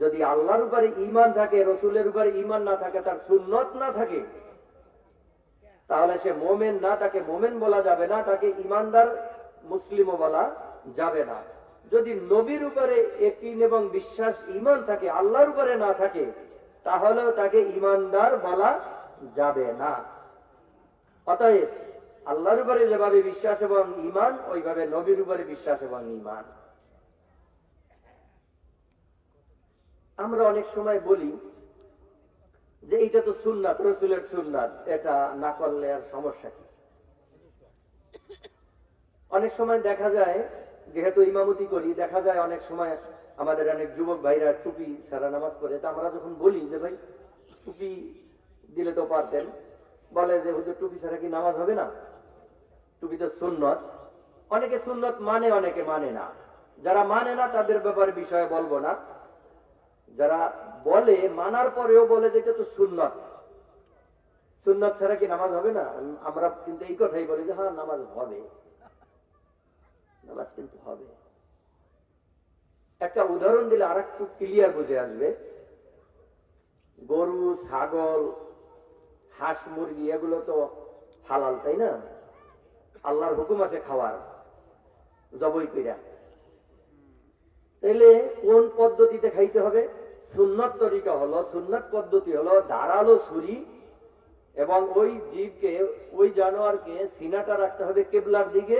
যদি আল্লাহর উপরে ইমান থাকে, রসুলের উপরে ইমান না থাকে, তার সুন্নত না থাকে, তাহলে সে মোমেন না, তাকে মোমেন বলা যাবে না, তাকে ইমানদার মুসলিমও বলা যাবে না। যদি নবীর উপরে একিন এবং বিশ্বাস ইমান থাকে, আল্লাহর উপরে না থাকে, তাহলেও তাকে ইমানদার বলা যাবে না। অতএব আল্লাহর উপরে যেভাবে বিশ্বাস এবং ইমান ওইভাবে নবীর উপরে বিশ্বাস এবং ইমান আমরা অনেক সময় বলি যে এটা তো সুন্নাত, রসুলের সুন্নাত, এটা না করলে আর সমস্যা কি? অনেক সময় দেখা যায়, যেহেতু ইমামতি করি, দেখা যায় অনেক সময় আমাদের অনেক যুবক ভাইরা টুপি ছাড়া নামাজ পড়ে, তা আমরা যখন বলি যে, ভাই, টুপি দিলে তো পারতেন বলে যে, হুজুর, টুপি ছাড়া কি নামাজ হবে না? টুপি তো সুন্নত। অনেকে সুন্নত মানে অনেকে মানে না। যারা মানে না, তাদের ব্যাপারে বিষয়ে বলব না। যারা বলে, মানার পরেও বলে যে এটা তো সুন্নত। সুন্নত ছাড়া কি নামাজ হবে না? আমরা কিন্তু এই কথাই বলি যে হ্যাঁ নামাজ হবে। নামাজ কিন্তু হবে। একটা উদাহরণ দিলে আর একটু ক্লিয়ার বুঝে আসবে। গরু, ছাগল, হাঁস, মুরগি, এগুলো তো হালাল, তাই না? আল্লাহর হুকুম আছে খাওয়ার, জবই কইরা। তাইলে কোন পদ্ধতিতে খাইতে হবে? সুন্নত তরিকা হলো, সুন্নত পদ্ধতি হলো ধারালো ছুরি এবং ওই জীবকে, ওই জানোয়ারকে সিনাটা রাখতে হবে কেবলার দিকে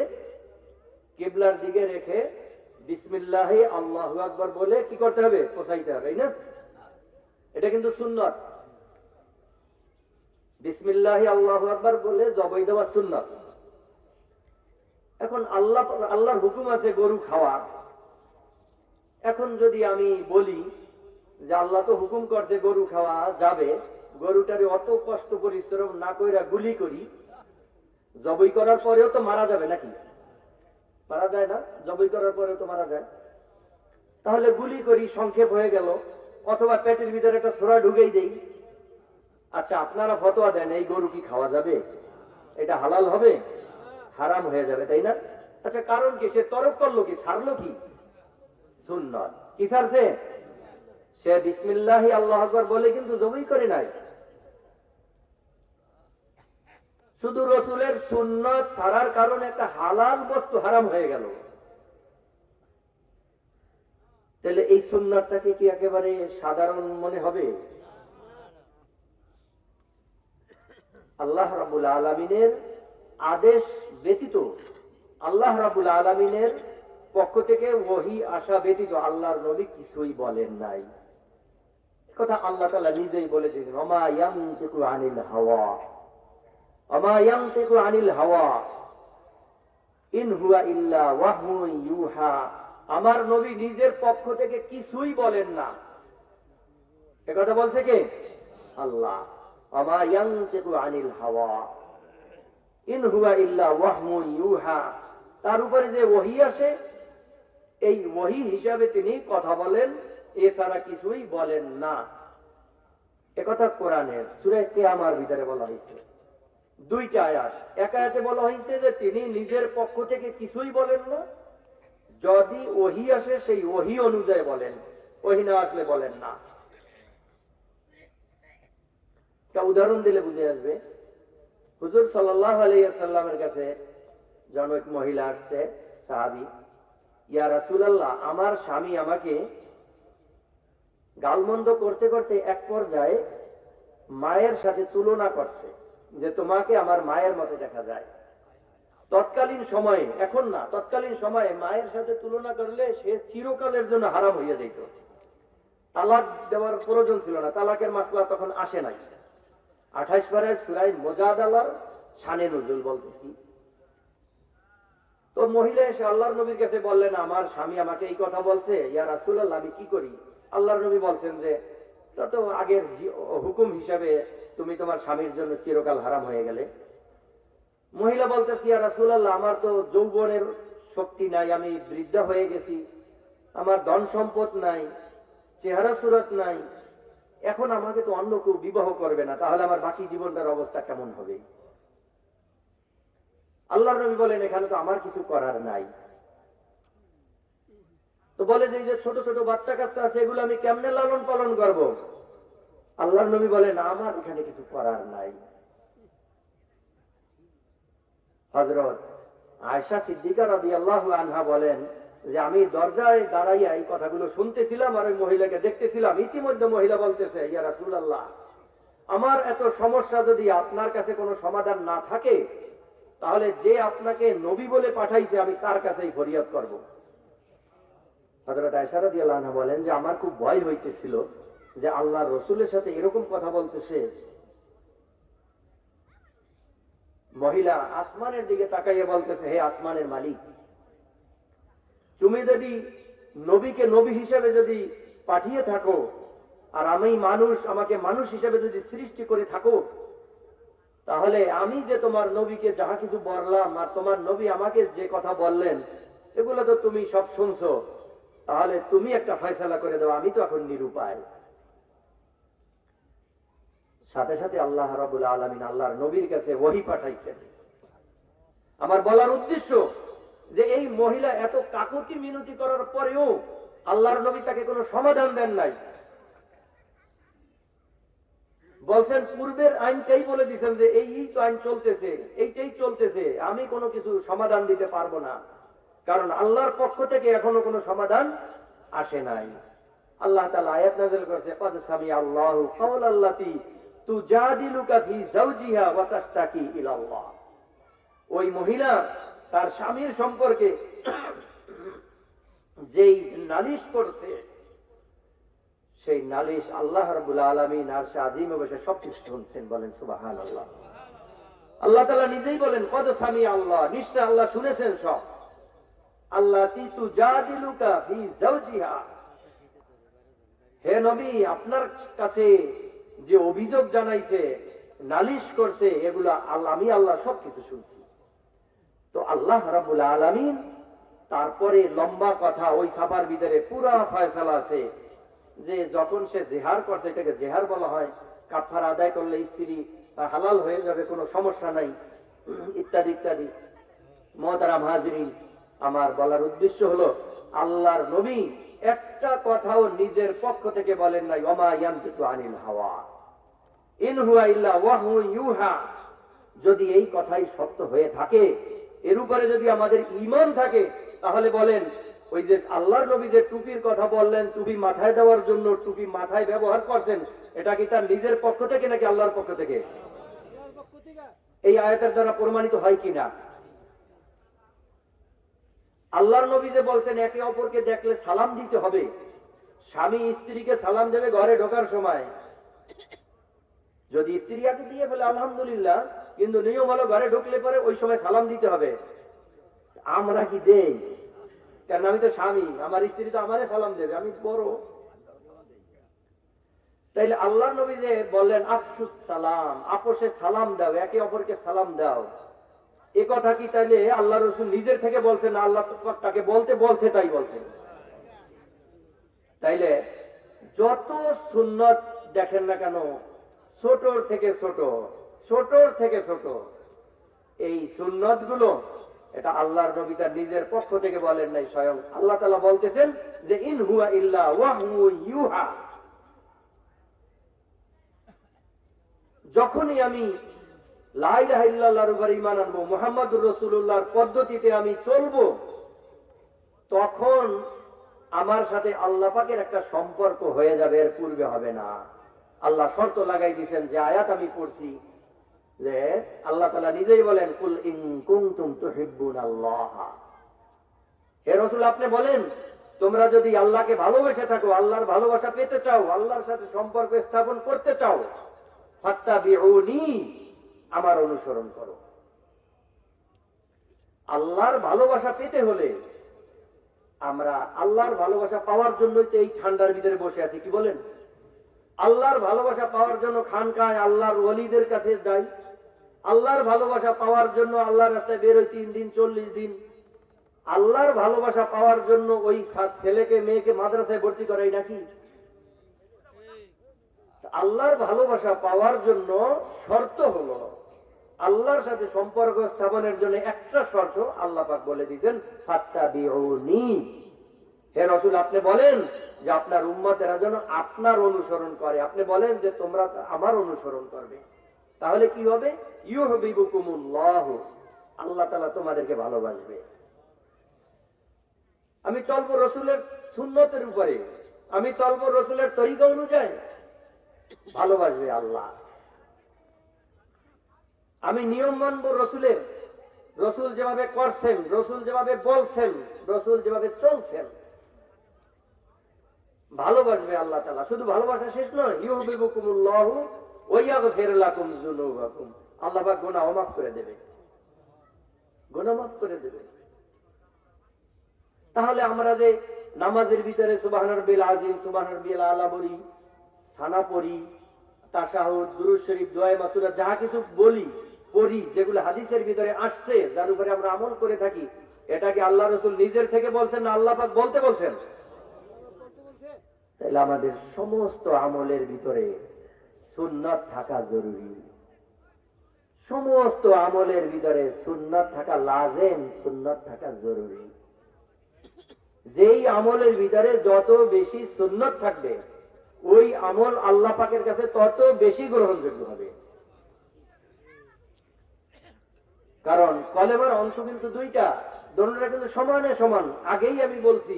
কেবলার দিকে রেখে বিসমিল্লাহ আল্লাহ আকবর বলে কি করতে হবে? পোষাইতে হবে না? এটা কিন্তু সুন্নত। বিসমিল্লাহ আল্লাহ আকবর বলে জবাই দেওয়া সুন্নত। এখন আল্লাহ, আল্লাহর হুকুম আছে গরু খাওয়া এখন যদি আমি বলি যে আল্লাহ তো হুকুম করছে গরু খাওয়া যাবে, গরুটারে অত কষ্ট পরিশ্রম না কইরা গুলি করি, জবই করার পরেও তো মারা যাবে নাকি? মারা যায় না? জবই করার পরেও তো মারা যায়। তাহলে গুলি করি, সংক্ষেপ হয়ে গেল, অথবা পেটের ভিতরে একটা সোরা ঢুকেই দেই। আচ্ছা আপনারা ফতোয়া দেন, এই গরু কি খাওয়া যাবে? এটা হালাল হবে? হারাম হয়ে যাবে, তাই না? আচ্ছা কারণ কি? সে তরক করল কি? ছাড়লো কি? সুন্নত। কি ছাড়ছে? সে বিসমিল্লাহি আল্লাহ আকবর বলে কিন্তু জবই করে নাই। শুধু রসুলের সুন্নত ছাড়ার কারণে একটা হালাল বস্তু হারাম হয়ে গেল। তাহলে এই সুন্নতটাকে কি একেবারে সাধারণ মনে হবে? আল্লাহ রাবুল আলমিনের আদেশ ব্যতীত, আল্লাহ রাবুল আলমিনের পক্ষ থেকে ওহি আসা ব্যতীত আল্লাহর নবী কিছুই বলেন নাই। কথা আল্লাহ তালা নিজেই বলে দিয়েছেন অমা আনিল হাওয়া অমা ইয়ামতিকু আনিল হাওয়া, ইন হুয়া ইল্লা ওয়াহু ইউহা। আমার নবী নিজের পক্ষ থেকে কিছুই বলেন না। এ কথা বলছে কে? আল্লাহ। অমা ইয়ামতিকু আনিল হাওয়া, ইন হুয়া ইল্লা ওয়াহু ইউহা। তার উপরে যে ওহি আসে, এই ওহি হিসাবে তিনি কথা বলেন এছাড়া কিছুই বলেন না। একথা কোরআনের সুরে আমার ভিতরে বলা হয়েছে দুইটা আয়াত। এক আয়াতে বলা হয়েছে যে, তিনি নিজের পক্ষ থেকে কিছুই বলেন না। যদি ওহি আসে, সেই ওহি অনুযায়ী বলেন। ওহি না আসলে বলেন না। উদাহরণ দিলে বুঝে আসবে। হুজুর সাল্লাহ কাছে জনক মহিলা আসছে, সাহাবি। ইয়া রাসুলাল্লাহ, আমার স্বামী আমাকে গালমন্দ করতে করতে এক পর্যায়ে মায়ের সাথে তুলনা করছে যে তোমাকে আমার মায়ের মতো দেখা যায়। তৎকালীন সময়ে, এখন না, তৎকালীন সময়ে মায়ের সাথে তুলনা করলে সে চিরকালের জন্য হারাম হইয়া যেত তালাক দেওয়ার প্রয়োজন ছিল না, তালাকের মাসলা তখন আসে নাই। আঠাইশ বারের সুরাই মোজাদালার শানে নজরুল বলতেছি। তো মহিলা এসে আল্লাহর নবীর কাছে বললেন, আমার স্বামী আমাকে এই কথা বলছে, ইয়া রাসূলুল্লাহ, আমি কি করি? আল্লাহর নবী বলছেন যে তা তো আগের হুকুম হিসাবে তুমি তোমার স্বামীর জন্য চিরকাল হারাম হয়ে গেলে। মহিলা বলতেছে, ইয়া রাসূলুল্লাহ, আমার তো যৌবনের শক্তি নাই, আমি বৃদ্ধা হয়ে গেছি, আমার ধন সম্পদ নাই, চেহারা সুরত নাই, এখন আমাকে তো অন্য কেউ বিবাহ করবে না, তাহলে আমার বাকি জীবনটার অবস্থা কেমন হবে? আল্লাহ নবী বলেন, এখানে তো আমার কিছু করার নাই। তো বলে যে ছোট ছোট বাচ্চা কাচ্চা আছে, এগুলো আমি কেমনে লালন পালন করব? আল্লাহর নবী বলেন, আমার এখানে কিছু করার নাই। হজরত আয়সা সিদ্দিকা রাদি আল্লাহ আনহা বলেন যে, আমি দরজায় দাঁড়াইয়া এই কথাগুলো শুনতেছিলাম আর ওই মহিলাকে দেখতেছিলাম। ইতিমধ্যে মহিলা বলতেছে, ইয়া আল্লাহ আমার এত সমস্যা যদি আপনার কাছে কোনো সমাধান না থাকে, তাহলে যে আপনাকে নবী বলে পাঠাইছে, আমি তার কাছেই ফরিয়াদ করব। হজরত আয়সারা বলেন যে, আমার খুব ভয় হইতেছিল যে আল্লাহ রসুলের সাথে এরকম কথা বলতেছে। মহিলা আসমানের দিকে তাকাইয়ে বলতেছে, হে আসমানের মালিক, তুমি যদি নবীকে নবী হিসেবে যদি পাঠিয়ে থাকো আর আমি মানুষ, আমাকে মানুষ হিসেবে যদি সৃষ্টি করে থাকো, তাহলে আমি যে তোমার নবীকে যাহা কিছু বললাম আর তোমার নবী আমাকে যে কথা বললেন, এগুলো তো তুমি সব শুনছো। তাহলে তুমি একটা ফয়সালা করে দাও, আমি তো এখন নিরুপায়। সাথে সাথে আল্লাহ রাবুল আলমিন আল্লাহর নবীর কাছে ওহি পাঠাইছেন। আমার বলার উদ্দেশ্য যে এই মহিলা এত কাকুতি মিনতি করার পরেও আল্লাহর নবী তাকে কোনো সমাধান দেন নাই। বলছেন, পূর্বের আইনটাই বলে দিচ্ছেন যে এই তো আইন চলতেছে, এইটাই চলতেছে, আমি কোনো কিছু সমাধান দিতে পারব না। কারণ আল্লাহর পক্ষ থেকে এখনও কোনো সমাধান আসে নাই। আল্লাহ তাআলা আয়াত নাযিল করেছে, কদ সামি আল্লাহু কাওলাল্লাতি তুজাদিলুকা ফি যাওজিহা ওয়া তাস্তাকি ইলাল্লাহ। ওই মহিলা তার স্বামীর সম্পর্কে যেই নালিশ করছে, সেই নালিশ আল্লাহ রাব্বুল আলামিন আর সে আজিম বসে সবকিছু শুনছেন, বলেন সুবহানাল্লাহ। আল্লাহ তাআলা নিজেই বলেন, কদ সামি আল্লাহ। নিশ্চয় আল্লাহ শুনেছেন সব আল্লাহ তিতু জাদিলুকা ফি যাওজিহা হে নবী, আপনার কাছে যে অভিযোগ জানাইছে, নালিশ করছে, এগুলা আমি আল্লাহ সবকিছু শুনছি। তো আল্লাহ রাবুল আলমিন তারপরে লম্বা কথা ওই সাফার ভিতরে পুরা ফয়সালা আছে যে যখন সে জেহার করছে, এটাকে জেহার বলা হয়। কাফার আদায় করলে স্ত্রী হালাল হয়ে যাবে, কোনো সমস্যা নাই। ইত্যাদি ইত্যাদি। মহতারাম হাজরিন আমার বলার উদ্দেশ্য হলো, আল্লাহর নবী একটা কথাও নিজের পক্ষ থেকে বলেন নাই অমা ইয়ান্তিকু আনিল হাওয়া। ইন হুয়া ইল্লা ওয়াহু ইউহা। যদি এই কথাই সত্য হয়ে থাকে, এর উপরে যদি আমাদের ঈমান থাকে, তাহলে বলেন, ওই যে আল্লাহর নবী যে টুপির কথা বললেন, টুপি মাথায় দেওয়ার জন্য টুপি মাথায় ব্যবহার করছেন, এটা কি তার নিজের পক্ষ থেকে নাকি আল্লাহর পক্ষ থেকে? এই আয়াতের দ্বারা প্রমাণিত হয় কিনা? আল্লাহর নবী যে বলছেন, একে অপরকে দেখলে সালাম দিতে হবে। স্বামী স্ত্রীকে সালাম দেবে ঘরে ঢোকার সময়। যদি স্ত্রী আগে দিয়ে ফেলে, আলহামদুলিল্লাহ, কিন্তু নিয়ম হলো ঘরে ঢুকলে পরে ওই সময় সালাম দিতে হবে। আমরা কি দেই? কারণ আমি তো স্বামী, আমার স্ত্রী তো আমারে সালাম দেবে, আমি বড়। তাইলে আল্লাহ নবী যে বললেন, আফসুস সালাম, আপোষে সালাম দাও, একে অপরকে সালাম দাও। এ কথা কি তাইলে আল্লাহ রসুল নিজের থেকে বলছেন না? আল্লাহ তাকে বলতে বলছে, তাই বলছেন তাইলে যত সুন্নত দেখেন না কেন, ছোটর থেকে ছোট, ছোটর থেকে ছোট, এই সুন্নতগুলো এটা আল্লাহর নবী তার নিজের পক্ষ থেকে বলেন নাই স্বয়ং। আল্লাহ তালা বলতেছেন যে, ইন হুয়া ইল্লা ইউহা। যখনই আমি রাসূলুল্লাহর পদ্ধতিতে আমি চলবো, তখন আমার সাথে আল্লাহ পাকের একটা সম্পর্ক হয়ে যাবে, এর পূর্বে হবে না। আল্লাহ শর্ত লাগাই দিয়েছেন যে আয়াত আমি পড়ছি, যে আল্লাহ তালা নিজেই বলেন, কুল ইন কুনতুম তুহিব্বুন আল্লাহ হে রসুল, আপনি বলেন, তোমরা যদি আল্লাহকে ভালোবেসে থাকো, আল্লাহর ভালোবাসা পেতে চাও, আল্লাহর সাথে সম্পর্ক স্থাপন করতে চাও আমার অনুসরণ করো। আল্লাহর ভালোবাসা পেতে হলে আমরা আল্লাহর ভালোবাসা পাওয়ার জন্যই তো এই ঠান্ডার ভিতরে বসে আছি, কি বলেন? আল্লাহর ভালোবাসা পাওয়ার জন্য খানকায় আল্লাহর ওলিদের কাছে যাই। আল্লাহর ভালোবাসা পাওয়ার জন্য আল্লাহর রাস্তায় বেরোই তিন দিন, চল্লিশ দিন। আল্লাহর ভালোবাসা পাওয়ার জন্য ওই ছেলেকে, মেয়েকে মাদ্রাসায় ভর্তি করাই নাকি? আল্লাহর ভালোবাসা পাওয়ার জন্য শর্ত হলো, আল্লাহর সাথে সম্পর্ক স্থাপনের জন্য একটা শর্ত আল্লাহ পাক বলে দিয়েছেন ফাত্তা বিউনি হে রসুল, আপনি বলেন যে আপনার উম্মতেরা যেন আপনার অনুসরণ করে। আপনি বলেন যে তোমরা আমার অনুসরণ করবে। তাহলে কি হবে? ইউ হবিবুকুমুল্লাহ আল্লাহ তালা তোমাদেরকে ভালোবাসবে। আমি চলবো রসুলের সুন্নতের উপরে। আমি চলবো রসুলের তরিকা অনুযায়ী। ভালোবাসবে আল্লাহ। আমি নিয়ম মানবো রসুলের। রসুল যেভাবে করছেন, রসুল যেভাবে বলছেন, রসুল যেভাবে চলছেন। ভালোবাসবে আল্লাহ তালা শুধু ভালোবাসা শেষ নয় আল্লাহ করে দেবে। করে দেবে। তাহলে আমরা যে নামাজের ভিতরে সুবহানার বিল আজিম সুবহানার বিল আলা বলি সানা পড়ি তাশাহুদ দুরূদ শরীফ দোয়া মাসুরা যাহা কিছু বলি, পড়ি, যেগুলো হাদিসের ভিতরে আসছে, যার উপরে আমরা আমল করে থাকি এটাকে আল্লাহ রসুল নিজের থেকে বলছেন না আল্লাহ পাক বলতে বলছেন? তাহলে আমাদের সমস্ত আমলের ভিতরে সুন্নাত থাকা জরুরি। সমস্ত আমলের ভিতরে সুন্নাত থাকা লাজেম, সুন্নাত থাকা জরুরি। যেই আমলের ভিতরে যত বেশি সুন্নত থাকবে ওই আমল আল্লাহ পাকের কাছে তত বেশি গ্রহণযোগ্য হবে। কারণ কলেমার অংশ কিন্তু দুইটা দোনোটা কিন্তু সমানে সমান। আগেই আমি বলছি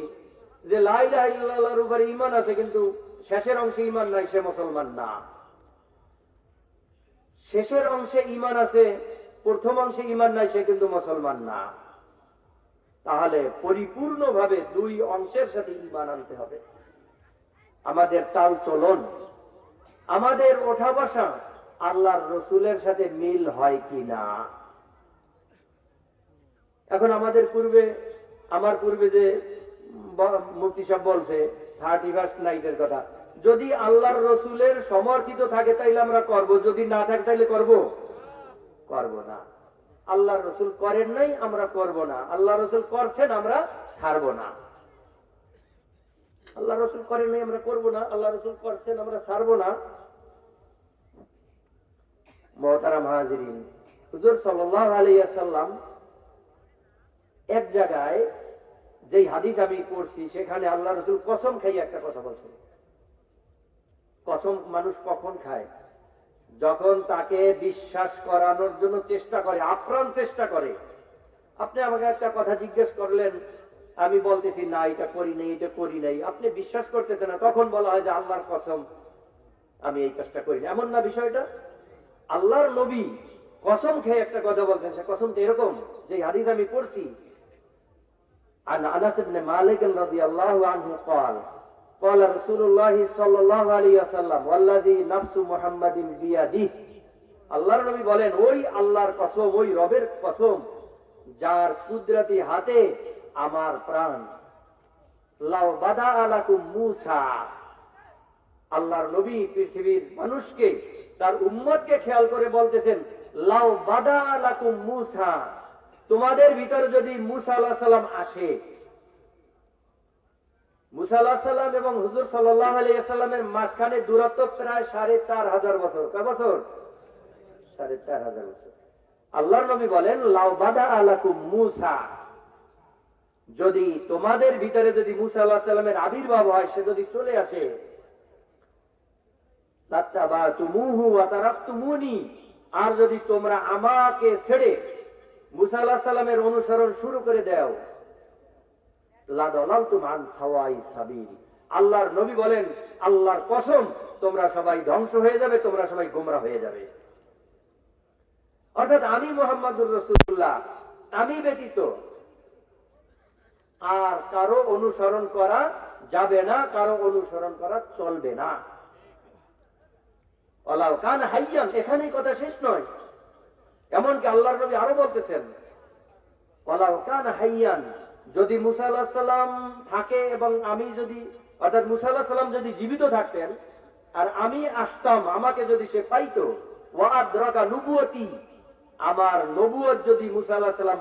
যে লাইলা ইল্লাল্লাহর উপরে ইমান আছে, কিন্তু শেষের অংশে ইমান নাই, সে মুসলমান না। শেষের অংশে ইমান আছে, প্রথম অংশে ইমান নাই, সে কিন্তু মুসলমান না। তাহলে পরিপূর্ণভাবে দুই অংশের সাথে ইমান আনতে হবে। আমাদের চাল চলন। আমাদের ওঠা বসা আল্লাহর রসুলের সাথে মিল হয় কি না? এখন আমাদের পূর্বে, আমার পূর্বে যে মুফতি সাহেব বলছে থার্টি ফার্স্ট নাইটের কথা, যদি আল্লাহর রসুলের সমর্থিত থাকে তাইলে আমরা করব, যদি না থাকে তাইলে করব? করব না। আল্লাহর রসুল করেন নাই, আমরা করব না। আল্লাহ রসুল করছেন, আমরা ছাড়ব না। আল্লাহ রসুল করেন আমরা করব না। আল্লাহ রসুল করছেন, আমরা ছাড়ব না। মহতারাম হাজিরিন, হুজুর সাল্লাল্লাহু আলাইহি সাল্লাম এক জায়গায় যেই হাদিস আমি পড়ছি, সেখানে আল্লাহ রসুল কসম খাইয়ে একটা কথা বলছেন। কসম মানুষ কখন খায়? যখন তাকে বিশ্বাস করানোর জন্য চেষ্টা করে, আপ্রাণ চেষ্টা করে। আপনি আমাকে একটা কথা জিজ্ঞেস করলেন আমি বলতেছি না এটা করি নাই এটা করি নাই আপনি বিশ্বাস করতেছেন না তখন বলা হয় যে আল্লাহর কসম আমি এই কাজটা করি না। এমন না বিষয়টা আল্লাহর নবী কসম খেয়ে একটা কথা বলছেন সে কসমটা এরকম যে হাদিস আমি পড়ছি عن انس بن مالك رضي الله عنه قال قال رسول الله صلى الله عليه وسلم والذي نفس محمد بيده আল্লাহর নবী বলেন ওই আল্লাহর কসম ওই রবের কসম যার কুদরতি হাতে আমার প্রাণ। লাউ বাদা মুসা। আল্লাহর নবী পৃথিবীর মানুষকে, তার উম্মতকে খেয়াল করে বলতেছেন, লাউ বাদা আলাকুম মুসা। তোমাদের ভিতরে যদি মুসা আল্লাহ সাল্লাম আসে, মুসা আল্লাহ সাল্লাম এবং হুজুর সাল্লাহ মাঝখানে দূরত্ব প্রায় সাড়ে চার হাজার বছর। কয় বছর? সাড়ে চার হাজার বছর। আল্লাহর নবী বলেন, লাউ বাদা আলাকুম মুসা। যদি তোমাদের ভিতরে যদি মুসা আল্লাহ সাল্লামের আবির্ভাব হয়, সে যদি চলে আসে আর যদি তোমরা আমাকে ছেড়ে মুসা অনুসরণ শুরু করে দাও আল্লাহর নবী বলেন, আল্লাহর কসম, তোমরা সবাই ধ্বংস হয়ে যাবে, তোমরা সবাই গোমরা হয়ে যাবে। অর্থাৎ আমি মোহাম্মদুর রসুল্লাহ আমি ব্যতীত আর কারও অনুসরণ করা যাবে না, কারও অনুসরণ করা চলবে না। কান হাইয়ান কথা শেষ নয়। এমনকি নবী আরও বলতেছেন কান হাইয়ান, যদি থাকে এবং আমি যদি, অর্থাৎ মুসা যদি জীবিত থাকতেন, আর আমি আসতাম, আমাকে যদি সে পাইতো ওয়াদ্রাকা নবুয়তি আমার নবুয়ত যদি মুসা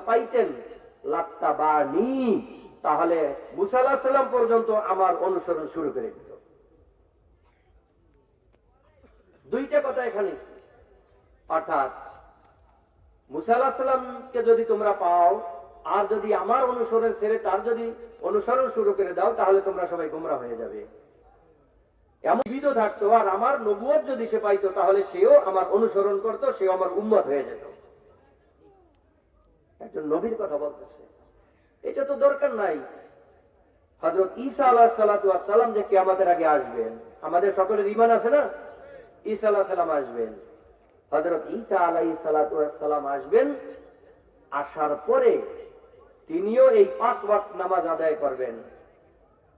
পাইতেন তাহলে মুসা পর্যন্ত আমার অনুসরণ শুরু করে দিত দুইটা কথা এখানে। অর্থাৎ, মুসা যদি তোমরা পাও, আর যদি আমার অনুসরণ ছেড়ে তার যদি অনুসরণ শুরু করে দাও, তাহলে তোমরা সবাই গোমরা হয়ে যাবে। এমন বিধ থাকতো, আর আমার নবুয়ত যদি সে পাইতো, তাহলে সেও আমার অনুসরণ করত, সেও আমার উন্মত হয়ে যেত। একজন নবীর কথা বলতেছে। এটা তো দরকার নাই। হজরত ঈসা আলাহ সালাম যে কেয়ামতের আগে আসবেন, আমাদের সকলের ইমান আছে না? ঈসা আলাহ সালাম আসবেন। হজরত ঈসা আলাই সালাম আসবেন, আসার পরে তিনিও এই পাঁচ ওয়াক্ত নামাজ আদায় করবেন।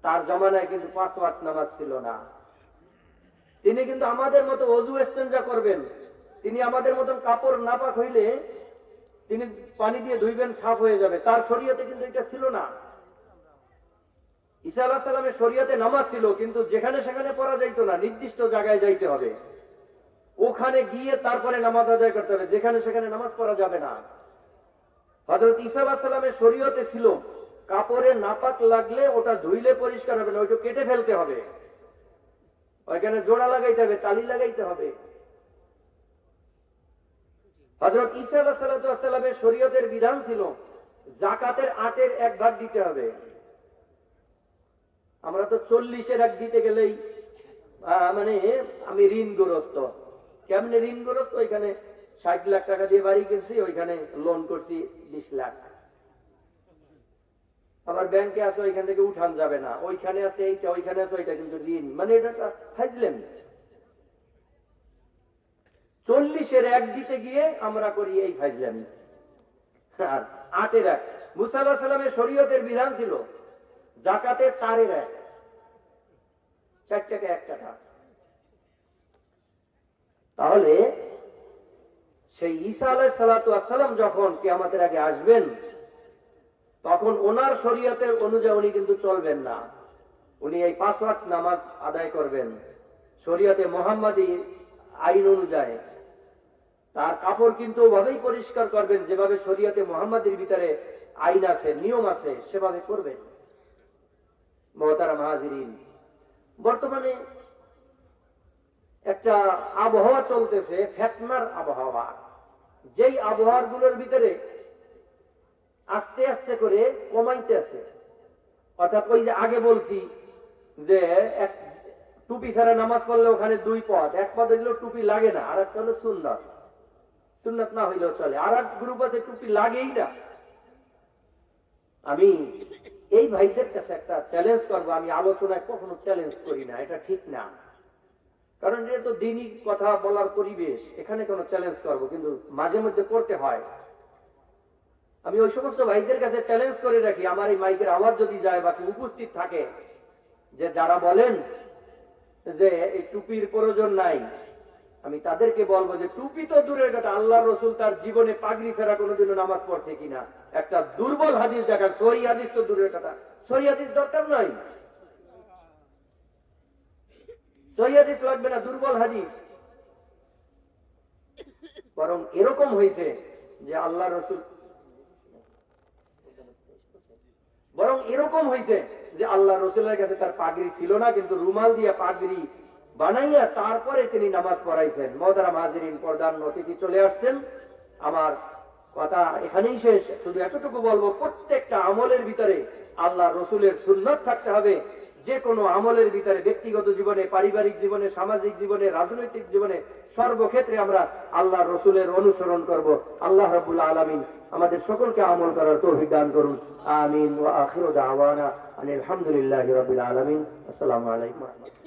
তার জমানায় কিন্তু পাঁচ ওয়াক্ত নামাজ ছিল না। তিনি কিন্তু আমাদের মতো অজু এস্তেঞ্জা করবেন। তিনি আমাদের মতন কাপড় নাপাক হইলে তিনি পানি দিয়ে ধুইবেন, সাফ হয়ে যাবে। তার শরীয়তে কিন্তু এটা ছিল না। ঈসা আলাহ সাল্লামের শরীয়তে নামাজ ছিল, কিন্তু যেখানে সেখানে পড়া যাইতো না, নির্দিষ্ট জায়গায় যাইতে হবে। ওখানে গিয়ে তারপরে নামাজ আদায় করতে হবে, যেখানে সেখানে নামাজ পড়া যাবে না। হজরত ঈসা আলাহ সাল্লামের শরীয়তে ছিল, কাপড়ে নাপাক লাগলে ওটা ধুইলে পরিষ্কার হবে না, ওইটা কেটে ফেলতে হবে। ওইখানে জোড়া লাগাইতে হবে, তালি লাগাইতে হবে। হজরত সাল্লামের শরীয়তের বিধান ছিল জাকাতের আটের এক ভাগ দিতে হবে। আমরা তো চল্লিশের এক দিতে গেলেই মানে আমি ঋণগ্রস্ত। কেমনে ঋণগ্রস্ত? ওইখানে ষাট লাখ টাকা দিয়ে বাড়ি কিনছি, ওইখানে লোন করছি বিশ লাখ। আবার ব্যাংকে আছে, ওইখান থেকে উঠান যাবে না। ওইখানে আছে এইটা, ওইখানে আছে ওইটা, কিন্তু ঋণ। মানে এটা একটা চল্লিশের এক দিতে গিয়ে আমরা করি এই ফাইজলামি। আর আটের এক মুসাল্লাহ সাল্লামের শরীয়তের বিধান ছিল জাকাতে চারের এক। চার টাকা এক টাকা তাহলে সেই ঈসা আলাহ সালাম যখন কে আমাদের আগে আসবেন, তখন ওনার শরীয়তের অনুযায়ী উনি কিন্তু চলবেন না। উনি এই পাঁচ নামাজ আদায় করবেন। শরীয়তে মোহাম্মদী আইন অনুযায়ী তার কাপড় কিন্তু ওভাবেই পরিষ্কার করবেন, যেভাবে শরীয়তে মোহাম্মদের ভিতরে আইন আছে, নিয়ম আছে, সেভাবে করবেন। মহতারা মাহাজিরিন বর্তমানে একটা আবহাওয়া চলতেছে, ফেতনার আবহাওয়া। যেই আবহাওয়ারগুলোর ভিতরে আস্তে আস্তে করে কমাইতে আছে অর্থাৎ ওই যে আগে বলছি যে এক টুপি ছাড়া নামাজ পড়লে ওখানে দুই পদ এক পদ হইল টুপি লাগে না আর একটা হলো সুন্নত। সুন্নত না হইলেও চলে। আর এক গ্রুপ আছে, টুপি লাগেই না। আমি এই ভাইদের কাছে একটা চ্যালেঞ্জ করব। আমি আলোচনায় কখনো চ্যালেঞ্জ করি না, এটা ঠিক না। কারণ এটা তো দিনই কথা বলার পরিবেশ, এখানে কোনো চ্যালেঞ্জ করব, কিন্তু মাঝে মধ্যে করতে হয়। আমি ওই সমস্ত ভাইদের কাছে চ্যালেঞ্জ করে রাখি। আমার এই মাইকের আওয়াজ যদি যায় বা উপস্থিত থাকে, যে যারা বলেন যে এই টুপির প্রয়োজন নাই আমি তাদেরকে বলব যে টুপি তো দূরের কথা আল্লাহ রসুল তার জীবনে পাগড়ি ছাড়া কোনোদিনও নামাজ পড়ছে কিনা। একটা দুর্বল হাদিস দেখান, সহি হাদিস তো দূরের কথা। সহি হাদিস দরকার নয়। সহি লাগবে না, দুর্বল হাদিস। বরং এরকম হয়েছে যে আল্লাহ রসুল বরং এরকম হয়েছে যে আল্লাহ রসুলের কাছে তার পাগড়ি ছিল না, কিন্তু রুমাল দিয়ে পাগড়ি বানাইয়া তারপরে তিনি নামাজ পড়াইছেন। মদারা মাহাজিরিন প্রধান অতিথি চলে আসছেন। আমার কথা এখানেই শেষ। শুধু এতটুকু বলব, প্রত্যেকটা আমলের ভিতরে আল্লাহ রসুলের সুন্নত থাকতে হবে। যে কোনো আমলের ভিতরে ব্যক্তিগত জীবনে, পারিবারিক জীবনে, সামাজিক জীবনে, রাজনৈতিক জীবনে সর্বক্ষেত্রে আমরা আল্লাহ রসুলের অনুসরণ করব। আল্লাহ রবুল্লা আলমিন আমাদের সকলকে আমল করার তৌফিক দান করুন। আমিন। ওয়া আখিরু দাওয়ানা আনিল হামদুলিল্লাহি রাব্বিল আলামিন। আসসালামু আলাইকুম